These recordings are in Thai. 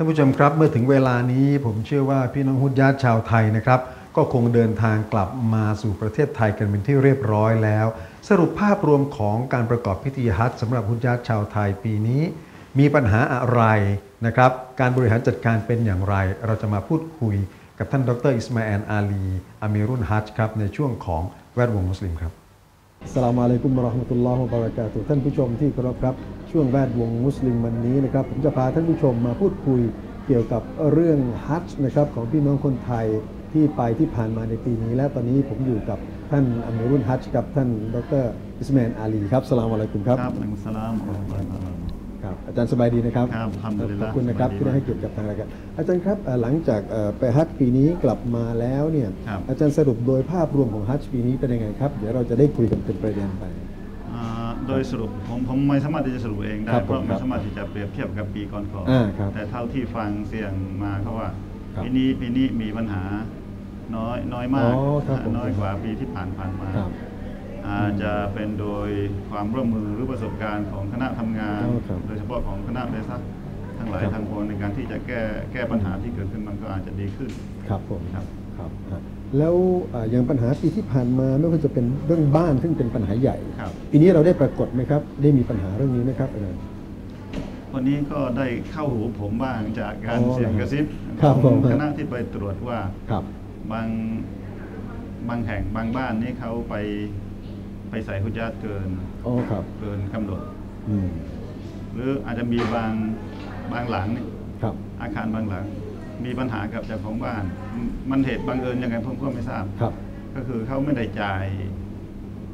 ท่านผู้ชมครับเมื่อถึงเวลานี้ผมเชื่อว่าพี่น้องฮุดญาติชาวไทยนะครับ ก็คงเดินทางกลับมาสู่ประเทศไทยกันเป็นที่เรียบร้อยแล้ว สรุปภาพรวมของการประกอบพิธีฮัจญ์สำหรับฮุดญาติชาวไทยปีนี้ มีปัญหาอะไรนะครับ การบริหารจัดการเป็นอย่างไร เราจะมาพูดคุยกับท่านดรอิสมาแอลอาลีอามีรุนฮัจครับในช่วงของแวดวงมุสลิมครับ สลามอะลัยกุมรรคมะตุลลอฮ์วะบาราะกาตุท่านผู้ชมที่เคารพครับ ช่วงแวดวงมุสลิมวันนี้นะครับ ผมจะพาท่านผู้ชมมาพูดคุยเกี่ยวกับเรื่องฮัจญ์นะครับของพี่น้องคนไทยที่ไปที่ผ่านมาในปีนี้ และตอนนี้ผมอยู่กับท่านอามีรุนฮัจญ์กับท่านดรอิสมาอลอาลีครับสลามอะลัยกุมครับครับอัลกุสลามอัลลอฮฺ ครับอาจารย์สบายดีนะครับครับอัลฮัมดุลิลขลาอบห์คุณนะครับสบายดีที่ได้ให้เกียรติกับทางรายการอาจารย์ครับเอ่อหลังจากเอ่อไปฮัจญ์ปีนี้กลับมาแล้วเนี่ยครับอาจารย์สรุปโดยภาพรวมของฮัจญ์ปีนี้เป็นยังไงครับ เดี๋ยวเราจะได้คุยกันเป็นประเด็นไปอ่าโดยสรุปผมผมไม่สามารถที่จะสรุปเองได้ครับเพราะผมครัไม่บสามารถที่จะเปรียบเทียบกับปีก่อนอ่าครับๆแต่เท่าที่ฟังเสียงมาเขาว่าครับปีนี้ปีนี้มีปัญหาน้อยน้อยมากอ๋อครับผมน้อยกว่าปีที่ผ่านผ่านๆมาครับ อาจจะเป็นโดยความร่วมมือหรือประสบการณ์ของคณะทำงานอ๋อครับโดยเฉพาะของคณะเบซักทั้งหลายครับทางปวงในการที่จะแก้แก้ปัญหาที่เกิดขึ้นมันก็อาจจะดีขึ้นครับผมครับครับฮะแล้วเอ่ออย่างปัญหาปีที่ผ่านมาไม่ว่าจะเป็นเรื่องบ้านซึ่งเป็นปัญหาใหญ่ครับปีนี้เราได้ปรากฏไหมครับ ได้มีปัญหาเรื่องนี้ไหมครับอาจารย์วันนี้ก็ได้เข้าหูผมบ้างจากการอ๋อเสียงกระซิบครับขผองมคณะที่ไปตรวจว่าครับบางบางแห่งบางบ้านนี่เขาไป ไปใส่หุญาตเกินอ๋อครับ เกินกำหนด อืมหรืออาจจะมีบางบางหลังนี่ครับ อาคารบางหลัง มีปัญหากับเจ้าของบ้าน มันเหตุบังเอิญยังไงผมก็ไม่ทราบ ครับ ก็คือเขาไม่ได้จ่าย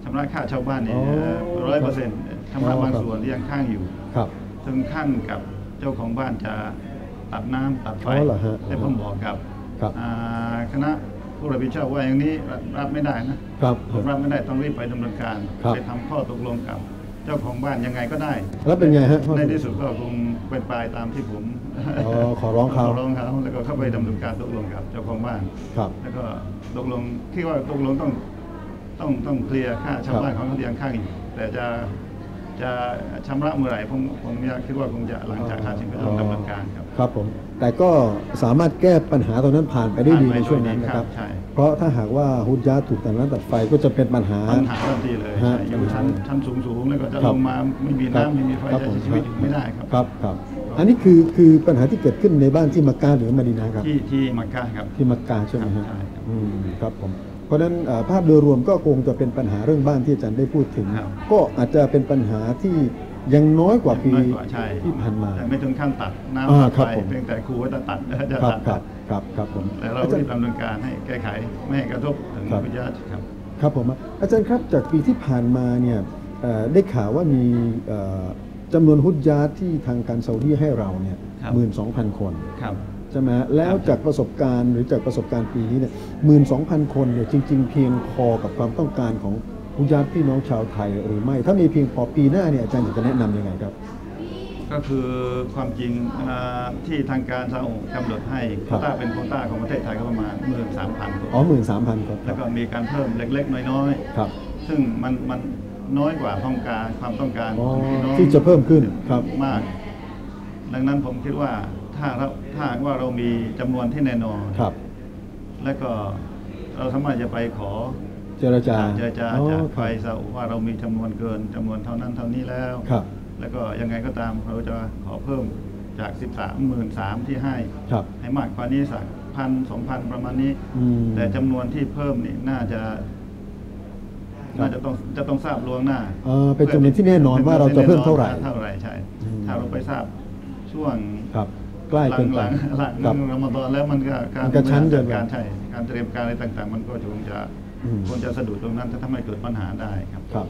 ชำระค่าเช่าบ้านนี่อ๋อร้อยเปอร์เซ็นต์ชำระอ๋อครับบางส่วนที่ยังข้างอยู่ครับ ถึงขั้นกับเจ้าของบ้านจะตัดน้ำตัดไฟอ๋อเหรอฮะแต่ผมบอกกับครับ อ่าคณะ ผู้รับผิดชอบว่าอย่างนี้รับรับไม่ได้นะครับผมรับไม่ได้ต้องรีบไปดำเนินการครับไปทำข้อตกลงกับเจ้าของบ้านยังไงก็ได้ แล้วเป็นไงฮะข้อในสรุปที่สุดก็คงเป็นปลายตามที่ผมอ๋อขอร้องเขาขอร้องเขาแล้วก็เข้าไปดำเนินการตกลงกับเจ้าของบ้านครับ แล้วก็ตกลงคิดว่าตกลงต้องต้องต้องเคลียร์ค่าชาวบ้านของเขาที่ยังข้างอยู่แต่จะ จะชำระเมื่อไหร่ผมผมอยากคิดว่าคงจะหลังจากหาสิ่งที่ต้องดำเนินการครับครับผมแต่ก็สามารถแก้ปัญหาตรงนั้นผ่านไปได้ดีผ่านไปในช่วงนั้นนะครับด้วยดีครับใช่เพราะถ้าหากว่าฮุดยาถูกตัดน้ำตัดไฟก็จะเป็นปัญหาปัญหาทันทีเลยฮะใช่อยู่ชั้นชั้นสูงสูงๆแล้วก็จะครัลบงมาไม่มีครับน้ำไม่มีไฟครับจะผมใช้ชีวิตอยู่ไม่ได้ครับครับครับอันนี้คือคือปัญหาที่เกิดขึ้นในบ้านที่มักกะหรือมะดีนาครับที่ที่มักกะครับที่มักกะใช่ไหมครัฮะบใช่ครับอืมครับผม เพราะฉะนั้นเอ่อภาพโดยรวมก็คงจะเป็นปัญหาเรื่องบ้านที่อาจารย์ได้พูดถึง ครับ ก็อาจจะเป็นปัญหาที่ยังน้อยกว่าปีน้อยกว่าใช่ที่ผ่านมา แต่ไม่ถึงขั้นตัดอ่าน้ำตัดครับไฟผม เพียงแต่ครูว่าจะตัดจะครับตัดครับครับครับผมแต่เราอาจารรีย์ บดำเนินการให้แก้ไขไม่ให้กระทบถึงครับ วิญญาณครับ ครับผมอาจารย์ครับจากปีที่ผ่านมาเนี่ยเอ่อได้ข่าวว่ามีเอ่อจำนวนฮุดยาตที่ทางการซาอุดีให้เราเนี่ยครับ หมื่นสองพันคน ครับใช่ไหมฮะแล้วจากประสบการณ์หรือจากประสบการณ์ปีนี้เนี่ยหมื่นสองพันคนเนี่ยจริง ๆ เพียงพอกับความต้องการของฮุดยาตพี่น้องชาวไทยหรือไม่ ถ้ามีเพียงพอปีหน้าเนี่ยอาจารย์อยากจะแนะนำยังไงครับ ก็คือความจริงอ่าที่ทางการซาอุกำหนดให้คโครับต้าเป็นโควต้าของประเทศไทยก็ประมาณหมื่นสามพันคนอ๋อหมื่นสามพันคนคแล้รัวบก็มีการเพิ่มเล็ก ๆ น้อยครับๆซึ่งมันมันน้อยกว่าต้องการความต้องการอ๋อของพี่น้องที่จะเพิ่มขึ้นครับมาก ดังนั้นผมคิดว่าถ้าเราถ้าหากว่าเรามีจำนวนที่แน่นอน ครับ และก็เราสามารถจะไปขอเจรจาเจรจาอ๋อจากคไฟรับ ซาอุว่าเรามีจำนวนเกินจำนวนเท่านั้นเท่านี้แล้ว ครับ แล้วก็ยังไงก็ตามเราจะขอเพิ่มจาก 13 3 0 0 0ที่ให้ ครับ ให้มากกว่านี้สักพันสองพันประมาณนี้ อืม แต่จำนวนที่เพิ่มนี่น่าจะ ครับน่าจะต้องจะต้องทราบล่วงหน้าเออเป็นจำนวนที่แน่นอนว่าเราจะเพิ่มเท่าไหร่เท่าไหร่ใช่ อืม ถ้าเราไปทราบ ช่วงครับใกล้หลัเกินงไปหลังหลังครับรอมฎอนแล้วมันก็การมันกระชั้นเกินไปการใช่การเตรียมการอะไรต่างๆ มันก็คงจะอืม คงจะสะดุดตรงนั้นถ้าทำให้เกิดปัญหาได้ครับ ครับ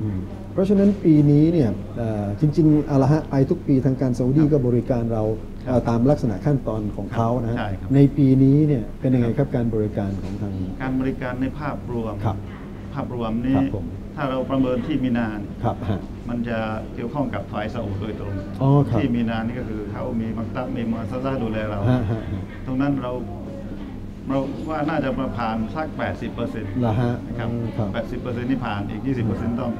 อืมเพราะฉะนั้นปีนี้เนี่ยเอ่อจริงๆเอาละฮะไปทุกปีทางการซาอุดีครับก็บริการเราครับเอ่อตามลักษณะขั้นตอนของเขานะฮะใช่ครับ ในปีนี้เนี่ยเป็นยังไงครับการบริการของทาง การบริการในภาพรวม ครับภาพรวมนี้ครับผม ถ้าเราประเมินที่มีนานครับฮะ มันจะเกี่ยวข้องกับฝ่ายซาอุโดยตรง อ๋อครับ ที่มีนานนี่ก็คือเขามีมักตับมีมาซาซาดูแลเรา ฮะฮะฮะตรงนั้นเราเราว่าน่าจะมาผ่านสัก 80เปอร์เซ็นต์ละฮะนะครับอืมครับ 80เปอร์เซ็นต์นี่ผ่านอีก 20เปอร์เซ็นต์ต้อง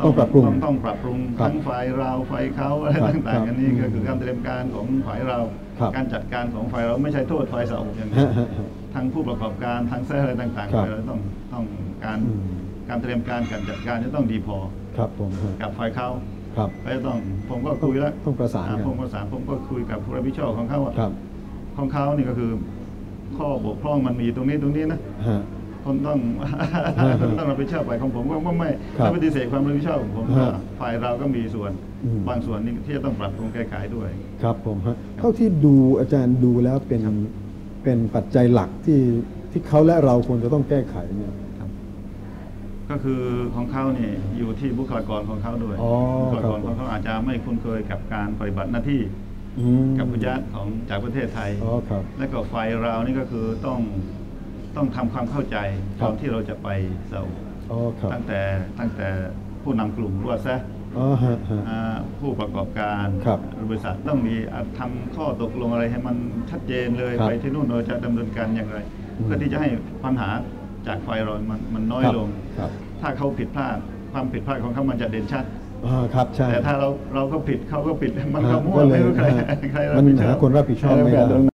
ต้องปรับปรุงต้องต้องปรับปรุงครับทั้งฝ่ายเราฝ่ายเขาอะไรครับต่างๆครับอันนี้ก็อืมคือการเตรียมการของฝ่ายเรา ครับ การจัดการของฝ่ายเราไม่ใช่โทษฝ่ายเสาอย่างนี้ฮะฮะฮะทั้งผู้ประกอบการทั้งแซ่อะไรต่างครับๆเราต้องต้องการอืม การเตรียมการการจัดการจะต้องดีพอครับผมฮะกับฝ่ายเขาครับก็จะต้องผมก็คุยแล้วต้องประสานกันอ่ผมประสานผมก็คุยกับผู้รับผิดชอบของเขาว่าครับของเขานี่ก็คือ ข้อบกพร่องมันมีตรงนี้ตรงนี้นะฮะคนต้องต้องรับผิดชอบไปของผมก็ไม่ครับไม่ปฏิเสธความรับผิดชอบของผมฮะว่าฝ่ายเราก็มีส่วนอืมบางส่วนนี่ที่จะต้องปรับปรุงแก้ไขด้วย ครับผมฮะเท่าที่ดูอาจารย์ดูแล้วเป็นเป็นปัจจัยหลักที่ที่เขาและเราควรจะต้องแก้ไขเนี่ย ก็คือของเขาเนี่ยอยู่ที่บุคลากรของเขาด้วย อ๋อบุคลากรครับของเขาอาจจะไม่คุ้นเคยกับการปฏิบัติหน้าที่อืมกับพุญาตของจากประเทศไทย อ๋อครับ และก็ฝ่ายเรานี่ก็คือต้องต้องทำความเข้าใจครัตบอนที่เราจะไปเซาอ๋อครับตั้งแต่ตั้งแต่ผู้นำกลุ่มรวดซะอ๋อฮะฮะ อ่าผู้ประกอบการครับบริษัทต้องมีอะทำข้อตกลงอะไรให้มันชัดเจนเลยครับไปที่นู่นเราจะดำเนินการอย่างไร อืม เพื่อที่จะให้ปัญหา จากฝ่ายเรามันมันน้อยครับลง ครับถ้าเขาผิดพลาดความผิดพลาดของเขามันจะเด่นชัดอ่าครับใช่แต่ถ้าเราเราก็ผิดเขาก็ผิดมันก็ฮะมั่วก็เลยไม่รู้ใครฮะใครมันผิดชหาอบคนรับผิดชอบไม่ได้